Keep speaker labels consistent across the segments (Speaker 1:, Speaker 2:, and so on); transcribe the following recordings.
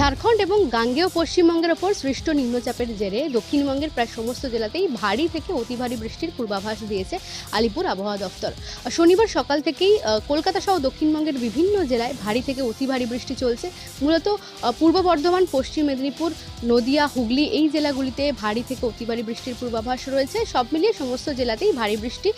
Speaker 1: ঝাড়খণ্ড এবং গাঙ্গেয় পশ্চিমবঙ্গের ওপর সৃষ্ট নিম্নচাপের জেরে দক্ষিণবঙ্গের প্রায় সমস্ত জেলাতেই ভারী থেকে অতি ভারী বৃষ্টির পূর্বাভাস দিয়েছে আলিপুর আবহাওয়া দফতর শনিবার সকাল থেকেই কলকাতা সহ দক্ষিণবঙ্গের বিভিন্ন জেলায় ভারী থেকে অতি ভারী বৃষ্টি চলছে মূলত পূর্ব বর্ধমান পশ্চিম মেদিনীপুর নদিয়া হুগলি এই জেলাগুলিতে ভারী থেকে অতি ভারী বৃষ্টির পূর্বাভাস রয়েছে সব মিলিয়ে সমস্ত জেলাতেই ভারী বৃষ্টি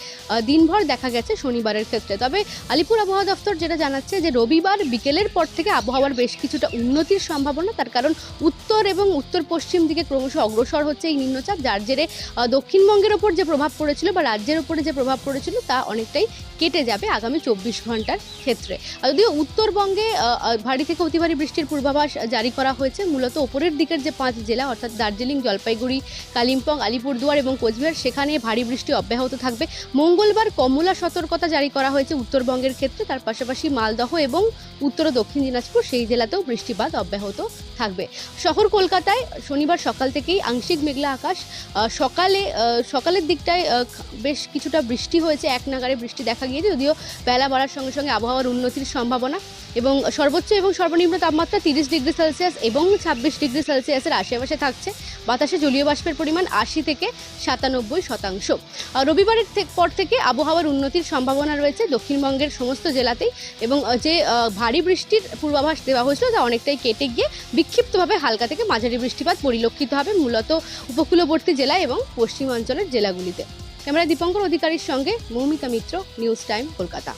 Speaker 1: দিনভর দেখা গেছে শনিবারের ক্ষেত্রে তবে আলিপুর আবহাওয়া দফতর যেটা জানাচ্ছে যে রবিবার বিকেলের পর থেকে আবহাওয়ার বেশ কিছুটা উন্নতির সম্ভাবনা সম্ভাবনা তার কারণ উত্তর এবং উত্তর পশ্চিম দিকে ক্রমশ অগ্রসর হচ্ছে এই নিম্নচাপ যার জেরে দক্ষিণবঙ্গের ওপর যে প্রভাব পড়েছিল বা রাজ্যের ওপরে যে প্রভাব পড়েছিল তা অনেকটাই কেটে যাবে আগামী চব্বিশ ঘন্টার ক্ষেত্রে যদিও উত্তরবঙ্গে ভারী থেকে অতি ভারী বৃষ্টির পূর্বাভাস জারি করা হয়েছে মূলত ওপরের দিকের যে পাঁচ জেলা অর্থাৎ দার্জিলিং জলপাইগুড়ি কালিম্পং আলিপুরদুয়ার এবং কোচবিহার সেখানে ভারী বৃষ্টি অব্যাহত থাকবে মঙ্গলবার কমলা সতর্কতা জারি করা হয়েছে উত্তরবঙ্গের ক্ষেত্রে তার পাশাপাশি মালদহ এবং উত্তর দক্ষিণ দিনাজপুর সেই জেলাতেও বৃষ্টিপাত অব্যাহত থাকবে শহর কলকাতায় শনিবার সকাল থেকেই আংশিক মেঘলা আকাশ সকালে সকালের দিকটায় বেশ কিছুটা বৃষ্টি হয়েছে এক নাগারে বৃষ্টি দেখা গিয়েছে যদিও বেলা বাড়ার সঙ্গে সঙ্গে আবহাওয়ার উন্নতির সম্ভাবনা এবং সর্বোচ্চ এবং সর্বনিম্ন তাপমাত্রা তিরিশ ডিগ্রি সেলসিয়াস এবং ছাব্বিশ ডিগ্রি সেলসিয়াসের আশেপাশে থাকছে বাতাসে জলীয় বাষ্পের পরিমাণ আশি থেকে সাতানব্বই শতাংশ রবিবারের পর থেকে আবহাওয়ার উন্নতির সম্ভাবনা রয়েছে দক্ষিণবঙ্গের সমস্ত জেলাতেই এবং যে ভারী বৃষ্টির পূর্বাভাস দেওয়া হয়েছিল তা অনেকটাই কেটে গিয়ে বিক্ষিপ্তভাবে হালকা থেকে মাঝারি বৃষ্টিপাত পরিলক্ষিত হবে মূলত উপকূলবর্তী জেলা এবং পশ্চিমাঞ্চলের জেলাগুলিতে ক্যামেরা দীপঙ্কর অধিকারীর সঙ্গে মৌমিতা মিত্র নিউজ টাইম কলকাতা